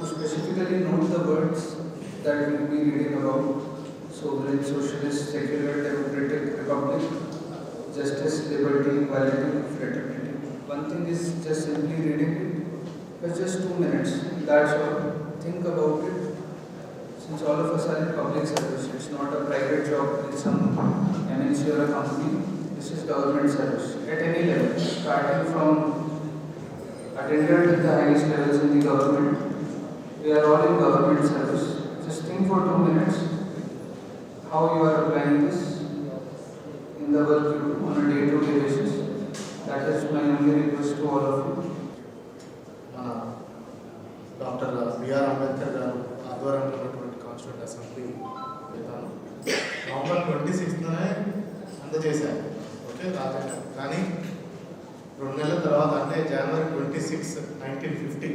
to specifically note the words that we'll be reading about sovereign, socialist, secular, democratic, republic, justice, liberty, equality, fraternity. One thing is just simply reading it for just two minutes. That's all. Think about it. Since all of us are in public service, it's not a private job in some MNC or a company. This is government service at any level, starting from attendant at the highest levels in the government. We are all in government service. Just think for two minutes how you are applying this in the work you do on a day-to-day basis. That is my only request to all of you. మన doctor BR Ambedkar గారు ఆధ్వర్యంలో ఉన్నటువంటి constitute assembly విధానం November twenty సిక్స్త్నే అందజేశారు okay Rajesh కానీ రెండు నెలల తర్వాత అంటే జనవరి twenty six nineteen fifty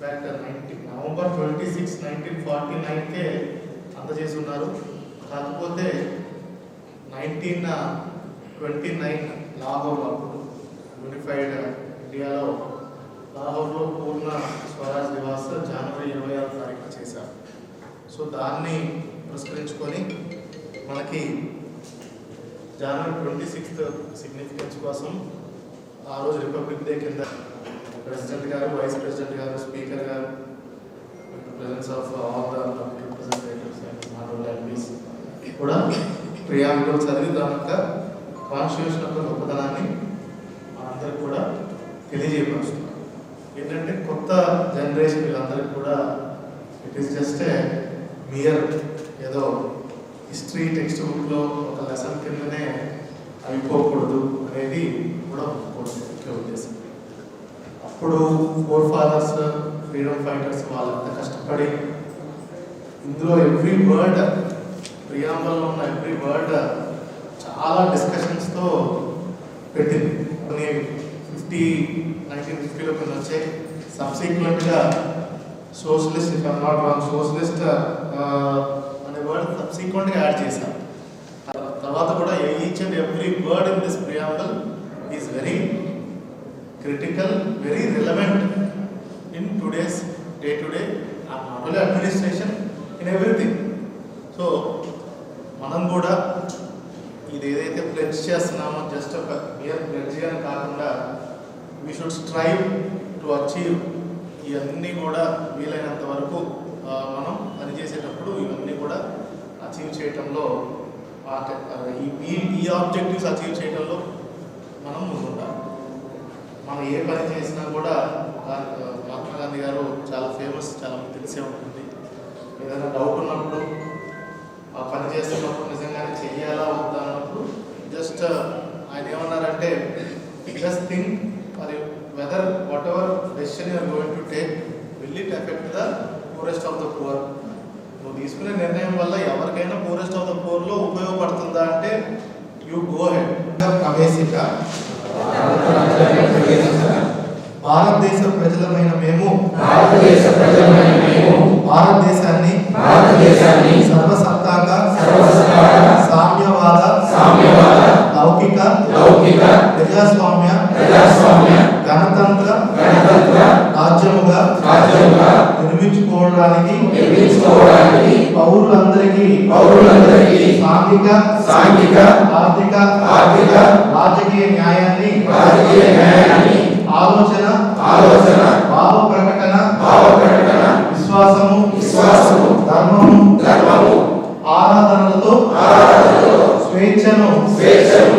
in fact nineteen November twenty six nineteen forty నైన్కే అందజేసి ఉన్నారు కాకపోతే నైన్టీన్ ట్వంటీ నైన్ లాహోర్ అప్పుడు యూనిఫైడ్ ఇండియాలో లాహోర్లో పూర్ణ స్వరాజ్ దివాస్ జనవరి ఇరవై ఆరు తారీఖున చేశారు. సో దాన్ని పురస్కరించుకొని మనకి జనవరి ట్వంటీ సిక్స్త్ సిగ్నిఫికెన్స్ కోసం ఆ రోజు రిపబ్లిక్ డే కింద ప్రెసిడెంట్ గారు వైస్ ప్రెసిడెంట్ గారు స్పీకర్ గారు presence of all the representatives and honourable MPs కూడా ప్రియాంబుల్ చదివి దాని యొక్క కాన్స్టిట్యూషన్ యొక్క గొప్పతనాన్ని మనందరికి కూడా తెలియజేయపరుస్తున్నాం. ఏంటంటే కొత్త జనరేషన్ వీళ్ళందరికీ కూడా it is just a mere ఏదో హిస్టరీ టెక్స్ట్ బుక్లో ఒక లెసన్ కిందనే అప్పుడు ఫోర్ ఫాదర్స్ ఫ్రీడమ్ ఫైటర్స్ వాళ్ళంతా కష్టపడి ఇందులో ఎవ్రీ వర్డ్ ప్రియాంబల్లో ఉన్న ఎవ్రీ వర్డ్ చాలా డిస్కషన్స్తో పెట్టింది. కొన్ని ఫిఫ్టీ నైన్టీన్ ఫిఫ్టీలో కొన్ని వచ్చాయి. సబ్సిక్వెంట్గా socialist if not wrong socialist అనే వర్డ్ సబ్సిక్వెంట్గా యాడ్ చేశాం తర్వాత కూడా each and every word in this preamble is very critical very relevant in today's day to day not only administration in everything so మనం కూడా ఇది ఏదైతే ప్లెడ్జ్ చేస్తున్నామో జస్ట్ ఒక మియర్ ప్లెడ్జ్ అని కాకుండా we should strive to achieve ఇవన్నీ కూడా వీలైనంత వరకు మనం పనిచేసేటప్పుడు ఇవన్నీ కూడా అచీవ్ చేయటంలో ఈ- ఈ ఆబ్జెక్టివ్స్ అచీవ్ చేయడంలో మనం మనం ఏ పని చేసినా కూడా మహాత్మా గాంధీ గారు చాలా ఫేమస్ చాలా మంది తెలిసే ఉంటుంది. ఏదైనా డౌట్ ఉన్నప్పుడు ఆ పని చేస్తున్నప్పుడు నిజంగానే చెయ్యాలా వద్దా అన్నప్పుడు జస్ట్ ఆయన ఏమన్నారంటే జస్ట్ థింక్ మరి whether whatever decision you're going to take will it effect the poorest of the poor నువ్వు తీసుకునే నిర్ణయం వల్ల ఎవరికైనా పూరెస్ట్ ఆఫ్ ద పూర్లో ఉపయోగపడుతుందా అంటే యూ గో హెడ్ ప్రవేశిక భారతదేశ ప్రజలమైన మేము. భారతదేశ ప్రజలమైన మేము. భారతదేశాన్ని భారతదేశాన్ని సర్వసత్తాక సర్వసత్తాక సామ్యవాద సామ్యవాద లౌకిక లౌకిక ప్రజాస్వామ్య ప్రజాస్వామ్య గణతంత్ర గణతంత్ర రాజ్యముగా రాజ్యంగా నిర్మించుకోవడానికి నిర్మించుకోవడానికి పౌరులందరికీ పౌరులందరికీ సాంఘిక సాంఘిక ఆర్థిక ఆర్థిక రాజకీయ న్యాయాన్ని రాజకీయ న్యాయాన్ని ఆలోచన స్వేచ్ఛను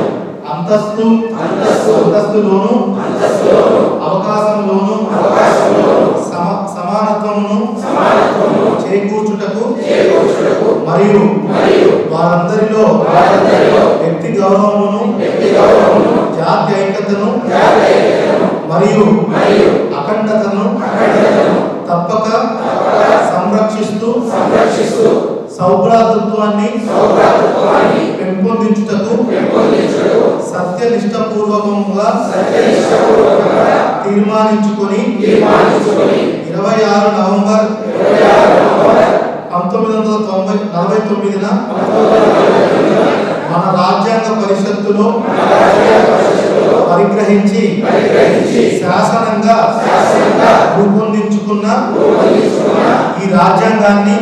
అంతస్తు అంతస్తు అంతస్తులోను అంతస్తులోను. అవకాశంలోను అవకాశంలోను సమ సమానత్వమును సమానత్వము చేకూర్చుటకు చేకూర్చుటకు మరియు మరియు వారందరిలో వారందరిలో వ్యక్తి గౌరవమును వ్యక్తి గౌరవమును జాతి ఐక్యతను జాతీయతను మరియు మరియు అఖండతను అఖండతను తప్పక సంరక్షిస్తూ సంరక్షిస్తూ సౌభ్రాతృత్వాన్ని సౌభ్రాతృత్వాన్ని సత్యనిష్టపూర్వకముగా తీర్మానించుకొని ఇరవై ఆరు నవంబర్ పంతొమ్మిది వందల తొంభై నలభై తొమ్మిదిన మన రాజ్యాంగ పరిషత్తులో పరిగ్రహించి శాసనంగా శాసనంగా రూపొందించుకొని రూపొందించుకున్న ఈ రాజ్యాంగాన్ని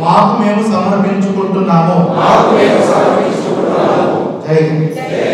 మాకు మేము సమర్పించుకుంటున్నాము మాకు మేము సమర్పించుకుంటున్నాము జై హింద్ జై